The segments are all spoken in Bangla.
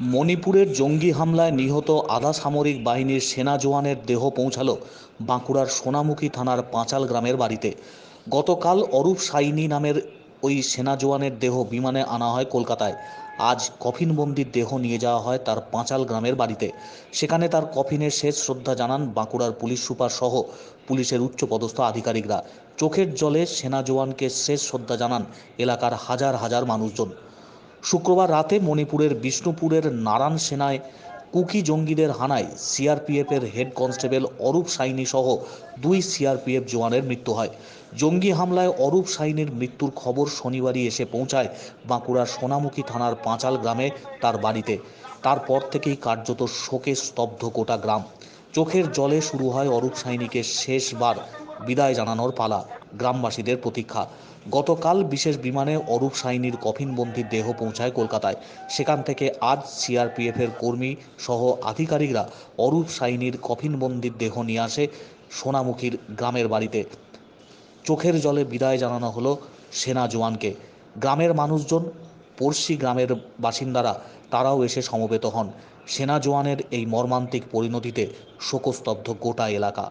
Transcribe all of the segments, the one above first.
মণিপুরের জঙ্গি হামলায় নিহত আধা সামরিক বাহিনীর সেনা জওয়ানের দেহ পৌঁছালো বাঁকুড়ার সোনামুখী থানার পাঁচাল গ্রামের বাড়িতে। গতকাল অরূপ সাইনি নামের ওই সেনা জওয়ানের দেহ বিমানে আনা হয় কলকাতায়। আজ কফিনবন্দির দেহ নিয়ে যাওয়া হয় তার পাঁচাল গ্রামের বাড়িতে। সেখানে তার কফিনের শেষ শ্রদ্ধা জানান বাঁকুড়ার পুলিশ সুপার সহ পুলিশের উচ্চপদস্থ আধিকারিকরা। চোখের জলে সেনা জওয়ানকে শেষ শ্রদ্ধা জানান এলাকার হাজার হাজার মানুষজন। শুক্রবার রাতে মণিপুরের বিষ্ণুপুরের নারায়ণ সেনায় কুকি জঙ্গিদের হানায় সিআরপিএফের হেড কনস্টেবল অরূপ সাইনি সহ দুই সিআরপিএফ জওয়ানের মৃত্যু হয়। জঙ্গি হামলায় অরূপ সাইনির মৃত্যুর খবর শনিবারই এসে পৌঁছায় বাঁকুড়ার সোনামুখী থানার পাঁচাল গ্রামে তার বাড়িতে। তারপর থেকেই কার্যত শোকে স্তব্ধ গোটা গ্রাম। চোখের জলে শুরু হয় অরূপ সাইনিকে শেষবার বিদায় জানানোর পালা। গ্রামবাসীদের প্রতীক্ষা। গতকাল বিশেষ বিমানে অরূপ সাইনির কফিনবন্দির দেহ পৌঁছায় কলকাতায়। সেখান থেকে আজ সিআরপিএফের কর্মী সহ আধিকারিকরা অরূপ সাইনির কফিনবন্দির দেহ নিয়ে আসে সোনামুখীর গ্রামের বাড়িতে। চোখের জলে বিদায় জানানো হলো সেনা জওয়ানকে। গ্রামের মানুষজন, পড়শি গ্রামের বাসিন্দারা, তারাও এসে সমবেত হন। সেনা জওয়ানের এই মর্মান্তিক পরিণতিতে শোকস্তব্ধ গোটা এলাকা।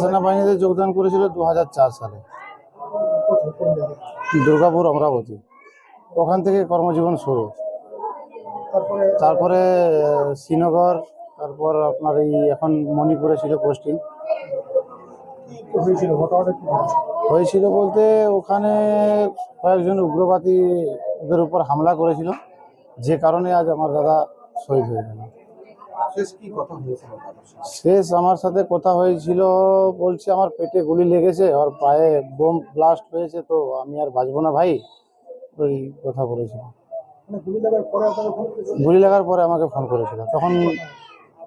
সেনাবাহিনীতে যোগদান করেছিল দু হাজার চার সালে। দুর্গাপুর অমরাবতী। ওখান থেকে কর্মজীবন শুরু। তারপরে? শ্রীনগর তারপর আপনার এই এখন মণিপুরে ছিল পোস্টিং। হয়েছিল বলতে ওখানে কয়েকজন উগ্রবাদী ওদের উপর হামলা করেছিল। যে কারণে আজ আমার দাদা শহীদ হয়ে গেল শেষ আমার সাথে কথা হয়েছিল বলছে আমার পেটে গুলি লেগেছে আর পায়ে বোম ব্লাস্ট হয়েছে তো আমি আর বাঁচবো না ভাই ওই কথা বলেছিল। মানে লাগার পরে গুলি লাগার পরে আমাকে ফোন করেছিল। তখন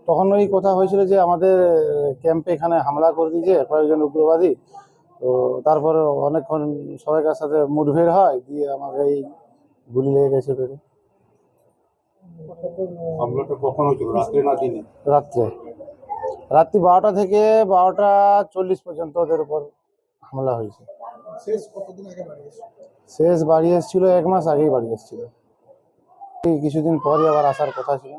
তখন ওই কথা হয়েছিল যে আমাদের ক্যাম্পে এখানে হামলা করে দিয়েছে কয়েকজন উগ্রবাদী তো তারপরে অনেকক্ষণ সবাইকার সাথে মুঠভেড় হয় দিয়ে আমাকে এই গুলি লেগে গেছে পেটে। হামলাটা কখন হয়েছিল? রাত্রে না দিনে? রাত্রে। রাত্রি বারোটা থেকে বারোটা চল্লিশ পর্যন্ত ওদের উপর হামলা হয়েছে। শেষ কতদিন আগে বাড়ি এসেছিল? শেষ বাড়ি এসেছিল এক মাস আগেই বাড়ি এসেছিল। এই কিছুদিন পরই আবার আসার কথা ছিল।